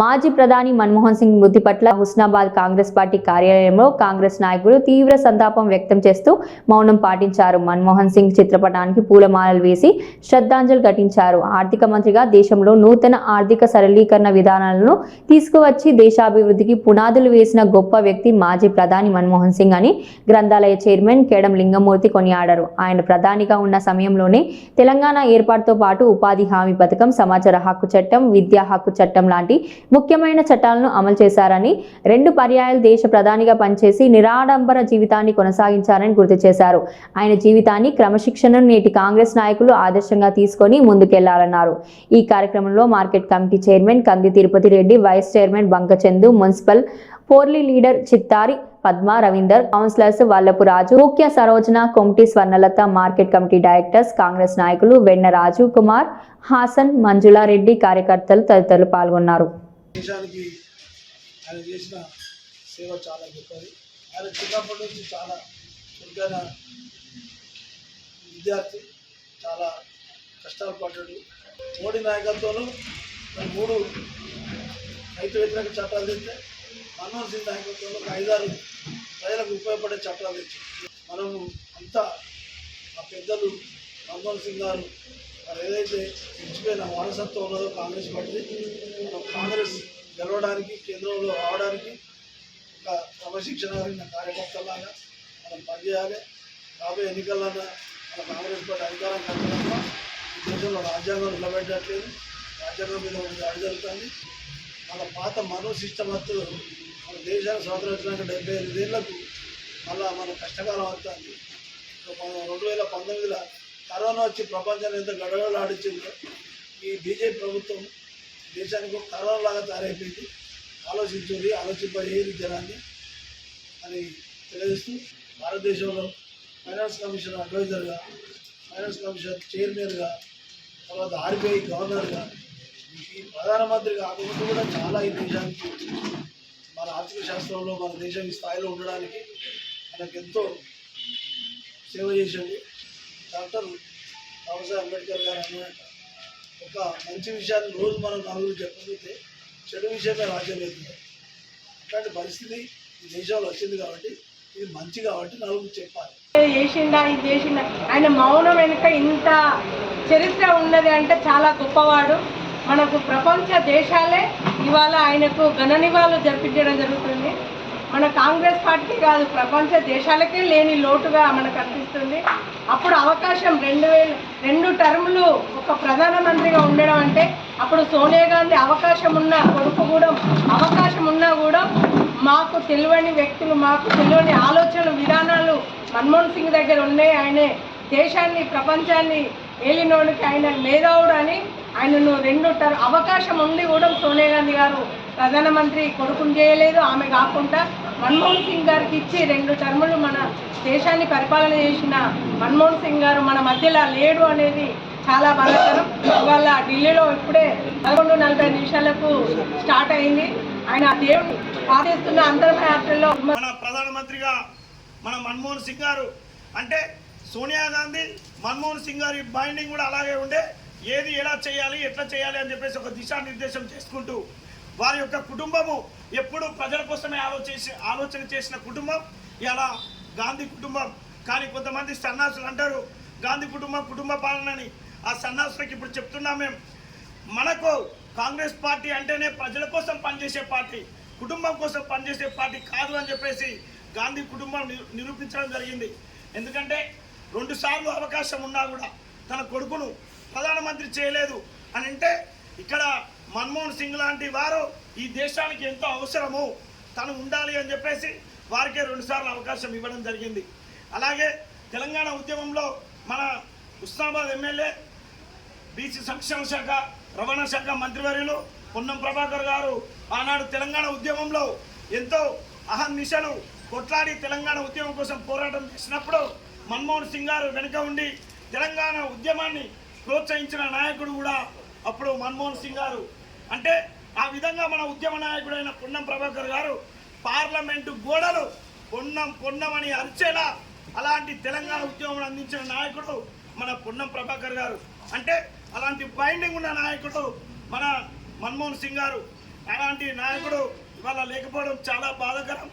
మాజీ ప్రధాని మన్మోహన్ సింగ్ మృతి పట్ల హుస్నాబాద్ కాంగ్రెస్ పార్టీ కార్యాలయంలో కాంగ్రెస్ నాయకులు తీవ్ర సంతాపం వ్యక్తం చేస్తూ మౌనం పాటించారు. మన్మోహన్ సింగ్ చిత్రపటానికి పూలమాలలు వేసి శ్రద్ధాంజలి ఘటించారు. ఆర్థిక మంత్రిగా దేశంలో నూతన ఆర్థిక సరళీకరణ విధానాలను తీసుకువచ్చి దేశాభివృద్ధికి పునాదులు వేసిన గొప్ప వ్యక్తి మాజీ ప్రధాని మన్మోహన్ సింగ్ అని గ్రంథాలయ చైర్మన్ కేడం లింగమూర్తి కొనియాడారు. ఆయన ప్రధానిగా ఉన్న సమయంలోనే తెలంగాణ ఏర్పాటుతో పాటు ఉపాధి హామీ పథకం సమాచార హక్కు చట్టం విద్యా హక్కు చట్టం లాంటి ముఖ్యమైన చట్టాలను అమలు చేశారని రెండు పర్యాయాలు దేశ ప్రధానిగా పనిచేసి నిరాడంబర జీవితాన్ని కొనసాగించారని గుర్తు చేశారు. ఆయన జీవితాన్ని క్రమశిక్షణను నేటి కాంగ్రెస్ నాయకులు ఆదర్శంగా తీసుకొని ముందుకెళ్ళాలన్నారు. ఈ కార్యక్రమంలో market committee chairman Kandi Tirupati Reddy vice chairman బంకచందు municipal floor leader Chittari Padma Ravinder councillors Vallapu Raju ముఖ్య Sarojana Komiti Swarnalatha market committee directors Congress నాయకులు వెన్న రాజు కుమార్ హాసన్ మంజులారెడ్డి కార్యకర్తలు తదితరులు పాల్గొన్నారు. దేశానికి ఆయన చేసిన సేవ చాలా గొప్పది. ఆయన చిన్నప్పటి నుంచి చాలా చురుకైన విద్యార్థి చాలా కష్టాలు పడ్డాడు. మోడీ నాయకత్వంలో మూడు రైతు వ్యతిరేక చట్టాలు తెస్తే మన్మోహన్ సింగ్ నాయకత్వంలో ఐదారు ప్రజలకు ఉపయోగపడే చట్టాలు తెచ్చారు మనము అంతా ఆ పెద్దలు మన్మోహన్ సింగ్ గారు మరి ఏదైతే ఇచ్చిపోయిన వారసత్వం ఉన్నదో కాంగ్రెస్ పార్టీ కాంగ్రెస్ గెలవడానికి కేంద్రంలో రావడానికి ఒక క్రమశిక్షణ కలిగిన కార్యకర్తలాగా మనం పనిచేయాలి. రాబోయే ఎన్నికల్లో మన కాంగ్రెస్ పార్టీ అధికారం కట్టడంలో ఈ దేశంలో రాజ్యాంగం నిలబెట్టట్లేదు. రాజ్యాంగం మీద ఒక దాడి జరుగుతుంది. మన పాత మనో సిస్టమత్తు మన దేశాన్ని స్వాతంత్రం వచ్చినాక డెబ్బై ఏళ్ళకు మళ్ళా మన కష్టకాలం అవుతుంది రెండు వేల పంతొమ్మిదిలో కరోనా వచ్చి ప్రపంచాన్ని ఎంత గడగడలాడించిందో ఈ బీజేపీ ప్రభుత్వం దేశానికి కరోనా లాగా తయారైపోయింది. ఆలోచించుంది ఆలోచింపజేయని జనాన్ని అని తెలియజేస్తూ భారతదేశంలో ఫైనాన్స్ కమిషన్ అడ్వైజర్గా ఫైనాన్స్ కమిషన్ చైర్మన్గా తర్వాత ఆర్బీఐ గవర్నర్గా ఈ ప్రధానమంత్రి కాకుండా కూడా చాలా ఈ దేశానికి మన ఆర్థిక శాస్త్రంలో మన దేశం ఈ స్థాయిలో ఉండడానికి మనకు ఎంతో సేవ చేసింది డాక్టర్ బాబాసాహెబ్ అంబేద్కర్ గారు అన్న ఒక మంచి విషయాన్ని రోజు మనం నలుగురు చెప్పకపోతే చెడు విషయమే రాజ్యం అవుతుంది అట్లాంటి పరిస్థితి ఈ దేశంలో వచ్చింది కాబట్టి ఇది మంచి కాబట్టి నలుగురు చెప్పాలి. చేసిండా ఇది చేసిండా. ఆయన మౌనం వెనుక ఇంత చరిత్ర ఉన్నది అంటే చాలా గొప్పవాడు. మనకు ప్రపంచ దేశాలే ఇవాళ ఆయనకు ఘన నివాళులు జరిపించడం జరుగుతుంది. మన కాంగ్రెస్ పార్టీ కాదు ప్రపంచ దేశాలకే లేని లోటుగా మనకు అనిపిస్తుంది. అప్పుడు అవకాశం రెండు వేలు రెండు టర్ములు ఒక ప్రధానమంత్రిగా ఉండడం అంటే అప్పుడు సోనియా గాంధీ అవకాశం ఉన్న కొడుకు కూడా అవకాశం ఉన్నా కూడా మాకు తెలియని వ్యక్తులు మాకు తెలియని ఆలోచన విధానాలు మన్మోహన్ సింగ్ దగ్గర ఉన్నాయి. ఆయనే దేశాన్ని ప్రపంచాన్ని ఏలినోడికి ఆయన మేధావుడు అని ఆయనను రెండు టర్ అవకాశం ఉండి కూడా సోనియా గాంధీ గారు ప్రధానమంత్రి కొడుకుని చేయలేదు. ఆమె కాకుండా మన్మోహన్ సింగ్ గారికి ఇచ్చి రెండు టర్ములు మన దేశాన్ని పరిపాలన చేసిన మన్మోహన్ సింగ్ గారు మన మధ్యలో లేడు అనేది చాలా బాధాకరం. ఇవాళ ఢిల్లీలో ఇప్పుడే పదకొండు నలభై నిమిషాలకు స్టార్ట్ అయింది. ఆయన దేవుడు పాటిస్తున్న అంతర్యాత్రలో మన ప్రధానమంత్రిగా మన మన్మోహన్ సింగ్ గారు అంటే సోనియా గాంధీ మన్మోహన్ సింగ్ గారి బైండింగ్ కూడా అలాగే ఉండే. ఏది ఎలా చేయాలి ఎట్లా చేయాలి అని చెప్పేసి ఒక దిశానిర్దేశం చేసుకుంటూ వారి యొక్క కుటుంబము ఎప్పుడు ప్రజల కోసమే ఆలోచించి ఆలోచన చేసిన కుటుంబం. ఇలా గాంధీ కుటుంబం. కానీ కొంతమంది సన్నాసులు అంటారు గాంధీ కుటుంబం కుటుంబ పాలనని. ఆ సన్నాసులకు ఇప్పుడు చెప్తున్నాం మేము. మనకు కాంగ్రెస్ పార్టీ అంటేనే ప్రజల కోసం పనిచేసే పార్టీ కుటుంబం కోసం పనిచేసే పార్టీ కాదు అని చెప్పేసి గాంధీ కుటుంబం నిరూపించడం జరిగింది. ఎందుకంటే రెండు సార్లు అవకాశం ఉన్నా కూడా తన కొడుకును ప్రధానమంత్రి చేయలేదు అని అంటే ఇక్కడ మన్మోహన్ సింగ్ లాంటి వారు ఈ దేశానికి ఎంతో అవసరము. తను ఉండాలి అని చెప్పేసి వారికే రెండుసార్లు అవకాశం ఇవ్వడం జరిగింది. అలాగే తెలంగాణ ఉద్యమంలో మన ఉస్మాబాద్ ఎమ్మెల్యే బీసీ సంక్షేమ శాఖ రవాణా శాఖ మంత్రివర్యులు పొన్నం ప్రభాకర్ గారు ఆనాడు తెలంగాణ ఉద్యమంలో ఎంతో అహర్నిశలు కొట్లాడి తెలంగాణ ఉద్యమం కోసం పోరాటం చేసినప్పుడు మన్మోహన్ సింగ్ గారు వెనుక ఉండి తెలంగాణ ఉద్యమాన్ని ప్రోత్సహించిన నాయకుడు కూడా అప్పుడు మన్మోహన్ సింగ్ గారు అంటే ఆ విధంగా మన ఉద్యమ నాయకుడైన పొన్నం ప్రభాకర్ గారు పార్లమెంటు గోడలు పొన్నం పొన్నమని అరిచేలా అలాంటి తెలంగాణ ఉద్యమం అందించిన నాయకుడు మన పొన్నం ప్రభాకర్ గారు. అంటే అలాంటి బైండింగ్ ఉన్న నాయకుడు మన మన్మోహన్ సింగ్ గారు. అలాంటి నాయకుడు ఇవాళ లేకపోవడం చాలా బాధాకరం.